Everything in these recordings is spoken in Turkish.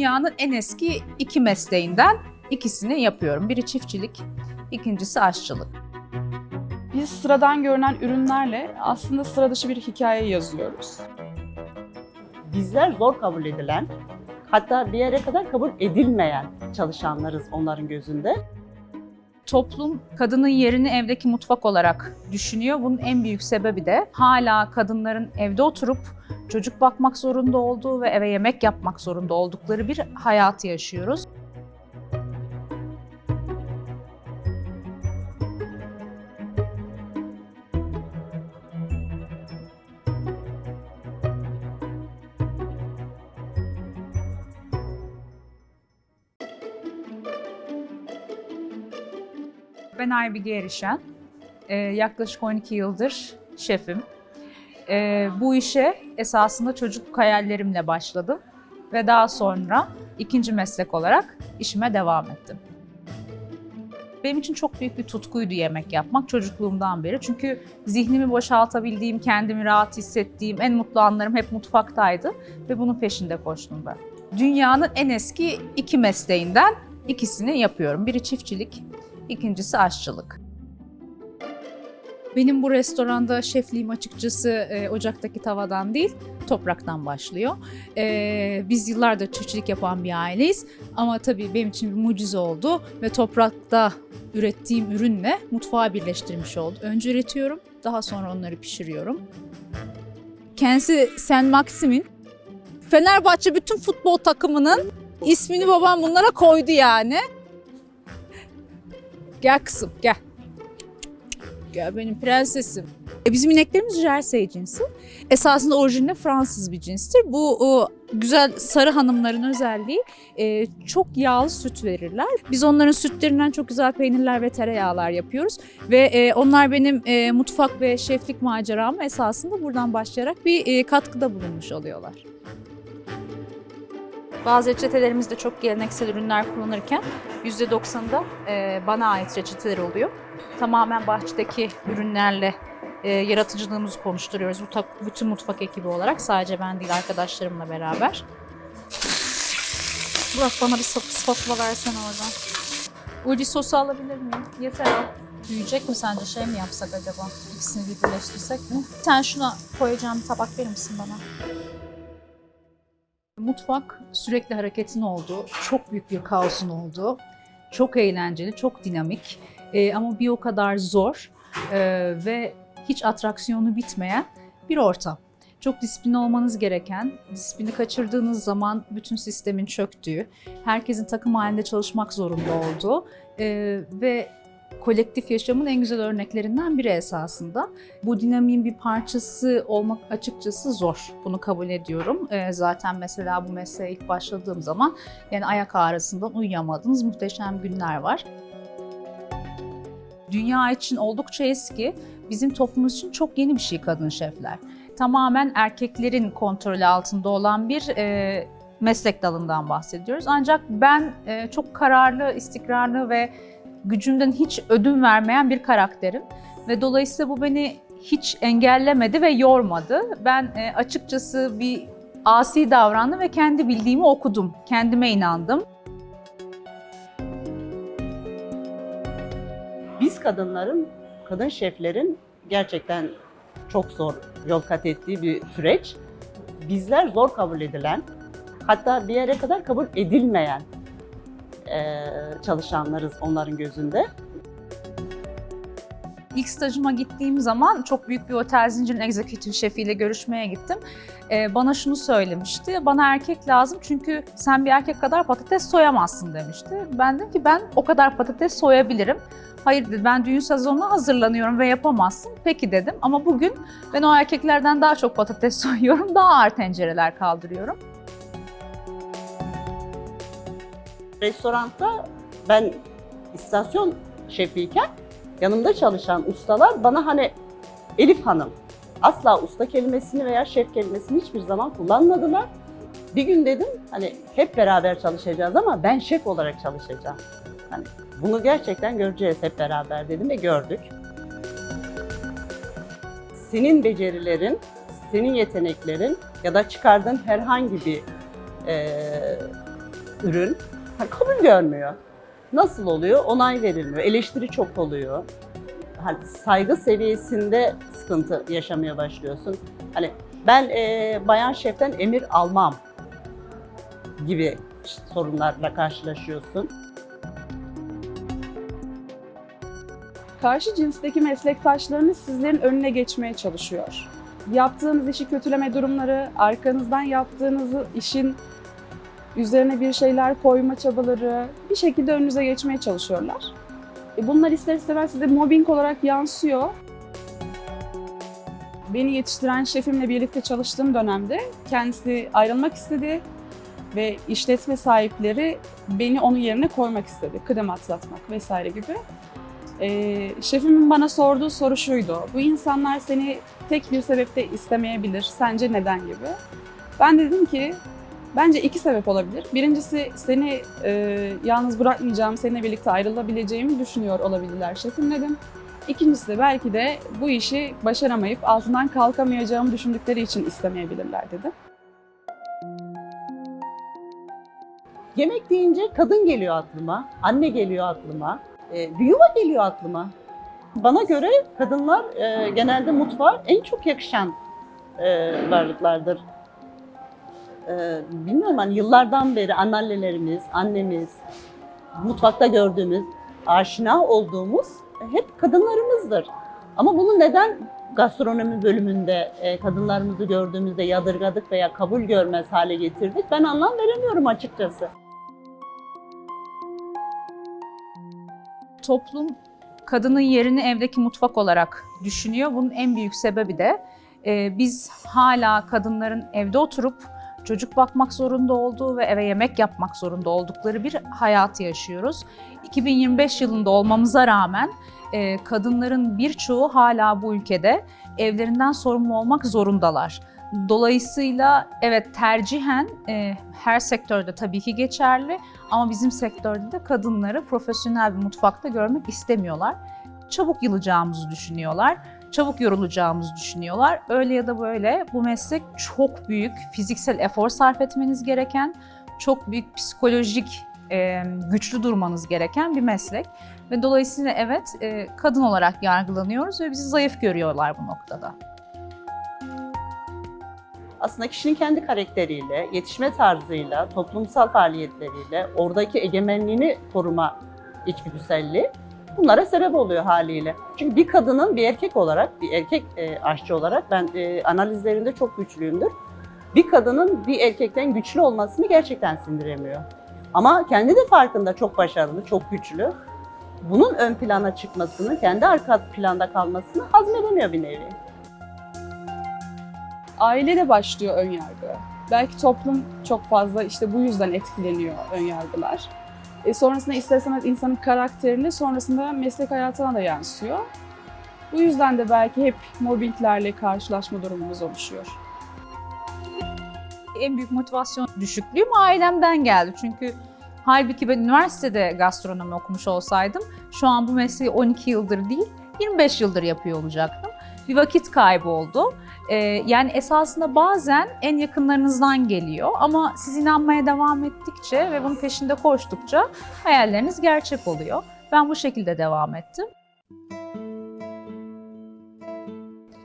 dünyanın en eski iki mesleğinden ikisini yapıyorum. Biri çiftçilik, ikincisi aşçılık. Biz sıradan görünen ürünlerle aslında sıra dışı bir hikaye yazıyoruz. bizler zor kabul edilen, hatta bir yere kadar kabul edilmeyen çalışanlarız onların gözünde. Toplum kadının yerini evdeki mutfak olarak düşünüyor. Bunun en büyük sebebi de hala kadınların evde oturup çocuk bakmak zorunda olduğu ve eve yemek yapmak zorunda oldukları bir hayatı yaşıyoruz. Ben Aybige Erişen. Ee, yaklaşık 12 yıldır şefim. Ee, bu işe esasında çocukluk hayallerimle başladım ve daha sonra ikinci meslek olarak işime devam ettim. Benim için çok büyük bir tutkuydu yemek yapmak çocukluğumdan beri. Çünkü zihnimi boşaltabildiğim, kendimi rahat hissettiğim en mutlu anlarım hep mutfaktaydı ve bunun peşinde koştum ben. Dünyanın en eski iki mesleğinden ikisini yapıyorum. Biri çiftçilik, ikincisi aşçılık. Benim bu restoranda şefliğim açıkçası e, ocaktaki tavadan değil, topraktan başlıyor. E, biz yıllardır çiftçilik yapan bir aileyiz ama tabii benim için bir mucize oldu ve toprakta ürettiğim ürünle mutfağı birleştirmiş oldu. Önce üretiyorum, daha sonra onları pişiriyorum. Kendisi Sen Maxim'in Fenerbahçe bütün futbol takımının ismini babam bunlara koydu yani. Gel kızım gel. Gel benim prensesim. E, bizim ineklerimiz Jersey cinsi. Esasında orijinali Fransız bir cinstir. Bu o, güzel sarı hanımların özelliği e, çok yağlı süt verirler. Biz onların sütlerinden çok güzel peynirler ve tereyağlar yapıyoruz. Ve e, onlar benim e, mutfak ve şeflik maceramı esasında buradan başlayarak bir e, katkıda bulunmuş oluyorlar. Bazı reçetelerimizde çok geleneksel ürünler kullanırken %90'da e, bana ait reçeteler oluyor. Tamamen bahçedeki ürünlerle e, yaratıcılığımızı konuşturuyoruz. Bu tak- bütün mutfak ekibi olarak sadece ben değil arkadaşlarımla beraber. Burak bana bir spatula versene oradan. Uci sosu alabilir miyim? Yeter al. Büyüyecek mi sence? Şey mi yapsak acaba? İkisini bir birleştirsek mi? Sen şuna koyacağım bir tabak verir misin bana? Mutfak sürekli hareketin olduğu, çok büyük bir kaosun olduğu, çok eğlenceli, çok dinamik e, ama bir o kadar zor e, ve hiç atraksiyonu bitmeyen bir ortam. Çok disiplin olmanız gereken, disiplini kaçırdığınız zaman bütün sistemin çöktüğü, herkesin takım halinde çalışmak zorunda olduğu e, ve kolektif yaşamın en güzel örneklerinden biri esasında. Bu dinamiğin bir parçası olmak açıkçası zor. Bunu kabul ediyorum. Ee, zaten mesela bu mesleğe ilk başladığım zaman yani ayak ağrısından uyuyamadığınız muhteşem günler var. Dünya için oldukça eski, bizim toplumumuz için çok yeni bir şey kadın şefler. Tamamen erkeklerin kontrolü altında olan bir e, meslek dalından bahsediyoruz. Ancak ben e, çok kararlı, istikrarlı ve gücümden hiç ödün vermeyen bir karakterim. Ve dolayısıyla bu beni hiç engellemedi ve yormadı. Ben e, açıkçası bir asi davrandım ve kendi bildiğimi okudum. Kendime inandım. Biz kadınların, kadın şeflerin gerçekten çok zor yol kat ettiği bir süreç. Bizler zor kabul edilen, hatta bir yere kadar kabul edilmeyen çalışanlarız onların gözünde. İlk stajıma gittiğim zaman çok büyük bir otel zincirinin executive şefiyle görüşmeye gittim. Ee, bana şunu söylemişti, bana erkek lazım çünkü sen bir erkek kadar patates soyamazsın demişti. Ben dedim ki ben o kadar patates soyabilirim. Hayır dedi ben düğün sezonuna hazırlanıyorum ve yapamazsın. Peki dedim ama bugün ben o erkeklerden daha çok patates soyuyorum, daha ağır tencereler kaldırıyorum. Restoranda ben istasyon şefiyken yanımda çalışan ustalar bana hani Elif Hanım asla usta kelimesini veya şef kelimesini hiçbir zaman kullanmadılar. Bir gün dedim hani hep beraber çalışacağız ama ben şef olarak çalışacağım. Hani bunu gerçekten göreceğiz hep beraber dedim ve gördük. Senin becerilerin, senin yeteneklerin ya da çıkardığın herhangi bir eee ürün kabul görmüyor. Nasıl oluyor? Onay verilmiyor. Eleştiri çok oluyor. Hani saygı seviyesinde sıkıntı yaşamaya başlıyorsun. Hani ben e, bayan şeften emir almam gibi sorunlarla karşılaşıyorsun. Karşı cinsteki meslektaşlarınız sizlerin önüne geçmeye çalışıyor. Yaptığınız işi kötüleme durumları, arkanızdan yaptığınız işin üzerine bir şeyler koyma çabaları bir şekilde önünüze geçmeye çalışıyorlar. E bunlar ister istemez size mobbing olarak yansıyor. Beni yetiştiren şefimle birlikte çalıştığım dönemde kendisi ayrılmak istedi ve işletme sahipleri beni onun yerine koymak istedi. Kıdem atlatmak vesaire gibi. Ee, şefimin bana sorduğu soru şuydu. Bu insanlar seni tek bir sebepte istemeyebilir. Sence neden gibi. Ben de dedim ki bence iki sebep olabilir. Birincisi seni e, yalnız bırakmayacağım, seninle birlikte ayrılabileceğimi düşünüyor olabilirler şefim dedim. İkincisi de belki de bu işi başaramayıp altından kalkamayacağımı düşündükleri için istemeyebilirler dedim. Yemek deyince kadın geliyor aklıma, anne geliyor aklıma, e, bir yuva geliyor aklıma. Bana göre kadınlar e, genelde mutfağa en çok yakışan e, varlıklardır. E, bilmiyorum hani yıllardan beri anneannelerimiz, annemiz, mutfakta gördüğümüz, aşina olduğumuz hep kadınlarımızdır. Ama bunu neden gastronomi bölümünde e, kadınlarımızı gördüğümüzde yadırgadık veya kabul görmez hale getirdik ben anlam veremiyorum açıkçası. toplum kadının yerini evdeki mutfak olarak düşünüyor. Bunun en büyük sebebi de e, biz hala kadınların evde oturup çocuk bakmak zorunda olduğu ve eve yemek yapmak zorunda oldukları bir hayatı yaşıyoruz. 2025 yılında olmamıza rağmen e, kadınların birçoğu hala bu ülkede evlerinden sorumlu olmak zorundalar. Dolayısıyla evet tercihen e, her sektörde tabii ki geçerli ama bizim sektörde de kadınları profesyonel bir mutfakta görmek istemiyorlar. Çabuk yılacağımızı düşünüyorlar, çabuk yorulacağımızı düşünüyorlar. Öyle ya da böyle bu meslek çok büyük fiziksel efor sarf etmeniz gereken, çok büyük psikolojik güçlü durmanız gereken bir meslek. Ve dolayısıyla evet kadın olarak yargılanıyoruz ve bizi zayıf görüyorlar bu noktada. aslında kişinin kendi karakteriyle, yetişme tarzıyla, toplumsal faaliyetleriyle, oradaki egemenliğini koruma içgüdüselliği bunlara sebep oluyor haliyle. Çünkü bir kadının bir erkek olarak, bir erkek e, aşçı olarak ben e, analizlerinde çok güçlüyümdür. Bir kadının bir erkekten güçlü olmasını gerçekten sindiremiyor. Ama kendi de farkında çok başarılı, çok güçlü. Bunun ön plana çıkmasını, kendi arka planda kalmasını hazmedemiyor bir nevi. ailede başlıyor ön yargı. Belki toplum çok fazla işte bu yüzden etkileniyor ön yargılar. E sonrasında ister istemez insanın karakterini sonrasında meslek hayatına da yansıyor. Bu yüzden de belki hep mobbinglerle karşılaşma durumumuz oluşuyor. en büyük motivasyon düşüklüğüm ailemden geldi. Çünkü halbuki ben üniversitede gastronomi okumuş olsaydım şu an bu mesleği 12 yıldır değil 25 yıldır yapıyor olacaktım. Bir vakit kaybı oldu. Ee, yani esasında bazen en yakınlarınızdan geliyor ama siz inanmaya devam ettikçe ve bunun peşinde koştukça hayalleriniz gerçek oluyor. Ben bu şekilde devam ettim.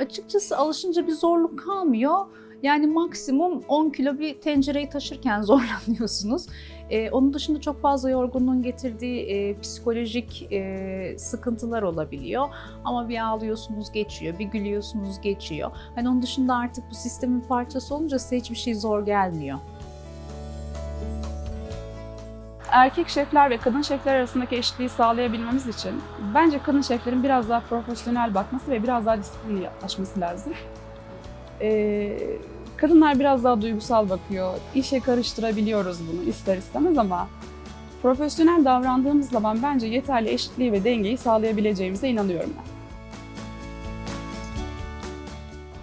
Açıkçası alışınca bir zorluk kalmıyor. Yani maksimum 10 kilo bir tencereyi taşırken zorlanıyorsunuz. Ee, onun dışında çok fazla yorgunluğun getirdiği e, psikolojik e, sıkıntılar olabiliyor. Ama bir ağlıyorsunuz geçiyor, bir gülüyorsunuz geçiyor. Hani onun dışında artık bu sistemin parçası olunca size hiçbir şey zor gelmiyor. Erkek şefler ve kadın şefler arasındaki eşitliği sağlayabilmemiz için bence kadın şeflerin biraz daha profesyonel bakması ve biraz daha disiplinli yaklaşması lazım. Ee, kadınlar biraz daha duygusal bakıyor. İşe karıştırabiliyoruz bunu ister istemez ama profesyonel davrandığımız zaman bence yeterli eşitliği ve dengeyi sağlayabileceğimize inanıyorum ben.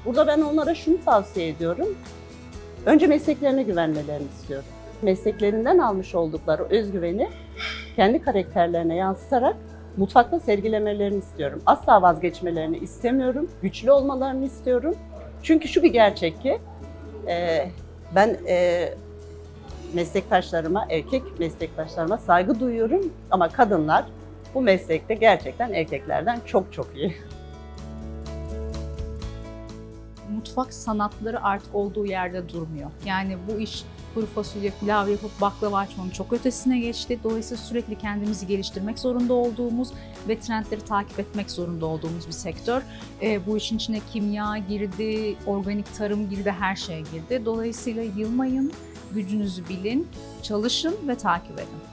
Burada ben onlara şunu tavsiye ediyorum. Önce mesleklerine güvenmelerini istiyorum. Mesleklerinden almış oldukları özgüveni kendi karakterlerine yansıtarak mutfakta sergilemelerini istiyorum. Asla vazgeçmelerini istemiyorum. Güçlü olmalarını istiyorum. Çünkü şu bir gerçek ki e, ben e, meslektaşlarıma, erkek meslektaşlarıma saygı duyuyorum ama kadınlar bu meslekte gerçekten erkeklerden çok çok iyi. Mutfak sanatları artık olduğu yerde durmuyor. Yani bu iş kuru fasulye, pilav yapıp baklava açmanın çok ötesine geçti. Dolayısıyla sürekli kendimizi geliştirmek zorunda olduğumuz ve trendleri takip etmek zorunda olduğumuz bir sektör. Ee, bu işin içine kimya girdi, organik tarım girdi, her şey girdi. Dolayısıyla yılmayın, gücünüzü bilin, çalışın ve takip edin.